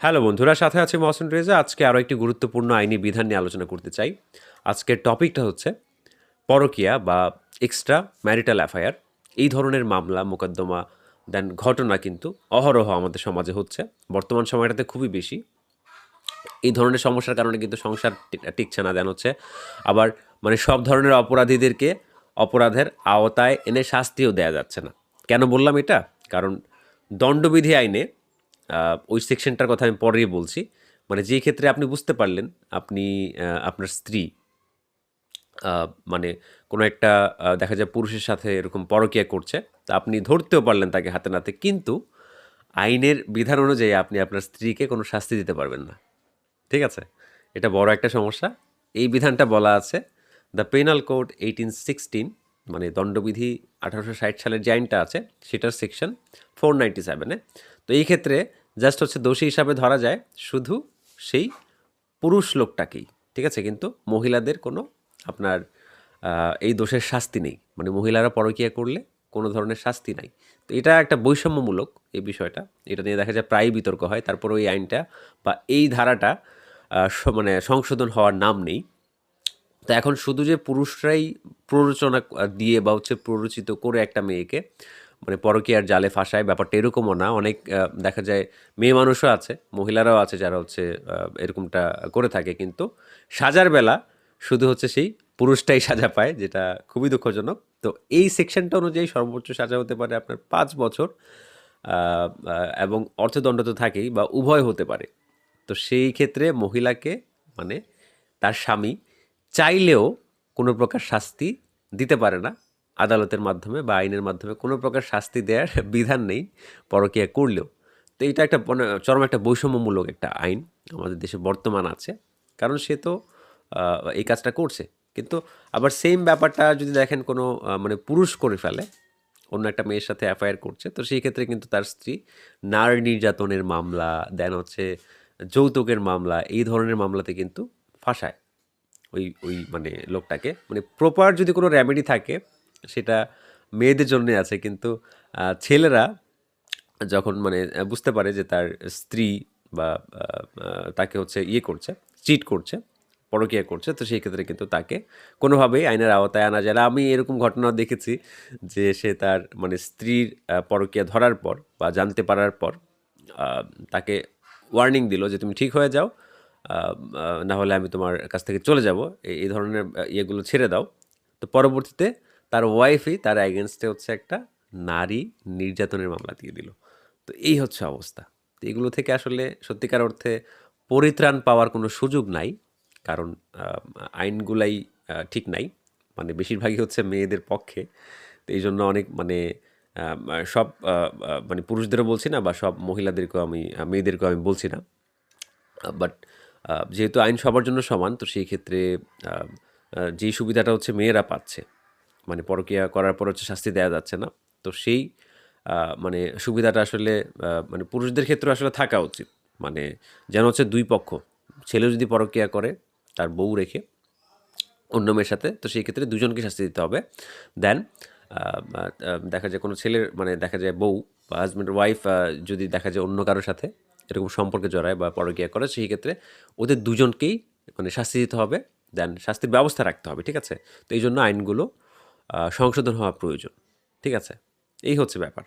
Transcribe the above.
Hello বন্ধুরা, সাথে আছে মহসিন রেজা। আজকে আরও একটি গুরুত্বপূর্ণ আইনি বিধান নিয়ে আলোচনা করতে চাই। আজকের টপিকটা হচ্ছে পরকিয়া বা এক্সট্রা ম্যারিটাল অ্যাফায়ার এই ধরনের মামলা, মোকদ্দমা, দেন ঘটনা কিন্তু অহরহ আমাদের সমাজে হচ্ছে, বর্তমান সময়টাতে খুবই বেশি। এই ধরনের সমস্যার কারণে কিন্তু সংসার টিকছে না, দেন হচ্ছে আবার মানে সব ধরনের অপরাধীদেরকে অপরাধের আওতায় এনে শাস্তিও দেয়া যাচ্ছে না। কেন বললাম এটা? কারণ দণ্ডবিধি আইনে ওই সেকশনটার কথা আমি পরেই বলছি। মানে যে ক্ষেত্রে আপনি বুঝতে পারলেন আপনি আপনার স্ত্রী মানে কোনো একটা দেখা যায় পুরুষের সাথে এরকম পরকীয়া করছে, তা আপনি ধরতেও পারলেন তাকে হাতে নাতে, কিন্তু আইনের বিধান অনুযায়ী আপনি আপনার স্ত্রীকে কোনো শাস্তি দিতে পারবেন না। ঠিক আছে? এটা বড় একটা সমস্যা। এই বিধানটা বলা আছে the penal code eighteen sixteen মানে দণ্ডবিধি আঠারোশো ষাট সালের যে আইনটা আছে, সেটার সেকশন ফোর নাইনটি সেভেনে তো এই ক্ষেত্রে জাস্ট হচ্ছে দোষী হিসাবে ধরা যায় শুধু সেই পুরুষ লোকটাকেই, ঠিক আছে? কিন্তু মহিলাদের কোনো আপনার এই দোষের শাস্তি নেই। মানে মহিলারা পরকীয়া করলে কোনো ধরনের শাস্তি নাই। তো এটা একটা বৈষম্যমূলক এই বিষয়টা। এটা নিয়ে দেখা যায় প্রায়ই বিতর্ক হয়। তারপর ওই আইনটা বা এই ধারাটা মানে সংশোধন হওয়ার নাম নেই। তো এখন শুধু যে পুরুষরাই প্ররোচনা দিয়ে বা হচ্ছে প্ররোচিত করে একটা মেয়েকে মানে পরকীয়ার জালে ফাঁসায়, ব্যাপারটা এরকমও না। অনেক দেখা যায় মেয়ে মানুষও আছে, মহিলারাও আছে যারা হচ্ছে এরকমটা করে থাকে। কিন্তু সাজার বেলা শুধু হচ্ছে সেই পুরুষটাই সাজা পায়, যেটা খুবই দুঃখজনক। তো এই সেকশনটা অনুযায়ী সর্বোচ্চ সাজা হতে পারে আপনার পাঁচ বছর এবং অর্থদণ্ড তো থাকেই বা উভয় হতে পারে। তো সেই ক্ষেত্রে মহিলাকে মানে তার স্বামী চাইলেও কোনো প্রকার শাস্তি দিতে পারে না। আদালতের মাধ্যমে বা আইনের মাধ্যমে কোনো প্রকার শাস্তি দেওয়ার বিধান নেই, পরকীয়া করলেও। তো এটা একটা মানে চরম একটা বৈষম্যমূলক একটা আইন আমাদের দেশে বর্তমান আছে। কারণ সে তো এই কাজটা করছে। কিন্তু আবার সেম ব্যাপারটা যদি দেখেন কোনো মানে পুরুষ করে ফেলে, অন্য একটা মেয়ের সাথে এফআইআর করছে, তো সেই ক্ষেত্রে কিন্তু তার স্ত্রী নারী নির্যাতনের মামলা দেন হচ্ছে যৌতুকের মামলা, এই ধরনের মামলাতে কিন্তু ফাঁসায়। ওই ওই মানে লোকটাকে। মানে প্রপার যদি কোনো রেমেডি থাকে, সেটা মেয়েদের জন্যে আছে। কিন্তু ছেলেরা যখন মানে বুঝতে পারে যে তার স্ত্রী বা তাকে হচ্ছে ইয়ে করছে চিট করছে, পরকীয়া করছে, তো সেই ক্ষেত্রে কিন্তু তাকে কোনোভাবেই আইনের আওতায় আনা যায় না। আমি এরকম ঘটনা দেখেছি যে সে তার মানে স্ত্রীর পরকীয়া ধরার পর বা জানতে পারার পর তাকে ওয়ার্নিং দিল যে তুমি ঠিক হয়ে যাও না হলে আমি তোমার কাছ থেকে চলে যাব। এই- ধরনের ইয়েগুলো ছেড়ে দাও। তো পরবর্তীতে তার ওয়াইফই তার অ্যাগেনস্টে হচ্ছে একটা নারী নির্যাতনের মামলা দিয়ে দিল। তো এই হচ্ছে অবস্থা। তো এগুলো থেকে আসলে সত্যিকার অর্থে পরিত্রাণ পাওয়ার কোনো সুযোগ নাই। কারণ আইনগুলাই ঠিক নাই। মানে বেশিরভাগই হচ্ছে মেয়েদের পক্ষে। তো এই জন্য অনেক মানে সব মানে পুরুষদেরও বলছি না বা সব মহিলাদেরকেও আমি মেয়েদেরকেও আমি বলছি না। বাট যেহেতু আইন সবার জন্য সমান, তো সেই ক্ষেত্রে যেই সুবিধাটা হচ্ছে মেয়েরা পাচ্ছে মানে পরকীয়া করার পর হচ্ছে শাস্তি দেওয়া যাচ্ছে না, তো সেই মানে সুবিধাটা আসলে মানে পুরুষদের ক্ষেত্রে আসলে থাকা উচিত। মানে যেন হচ্ছে দুই পক্ষ, ছেলে যদি পরকীয়া করে তার বউ রেখে অন্য মেয়ের সাথে, তো সেই ক্ষেত্রে দুজনকে শাস্তি দিতে হবে। দেন দেখা যায় কোনো ছেলের মানে দেখা যায় বউ বা হাজব্যান্ড ওয়াইফ যদি দেখা যায় অন্য কারোর সাথে এরকম সম্পর্কে জড়ায় বা পরকিয়া করে, সেই ক্ষেত্রে ওদের দুজনকেই মানে শাস্তি দিতে হবে। দেন শাস্তির ব্যবস্থা রাখতে হবে, ঠিক আছে? তো এই জন্য আইনগুলো সংশোধন হওয়া প্রয়োজন, ঠিক আছে? এই হচ্ছে ব্যাপার।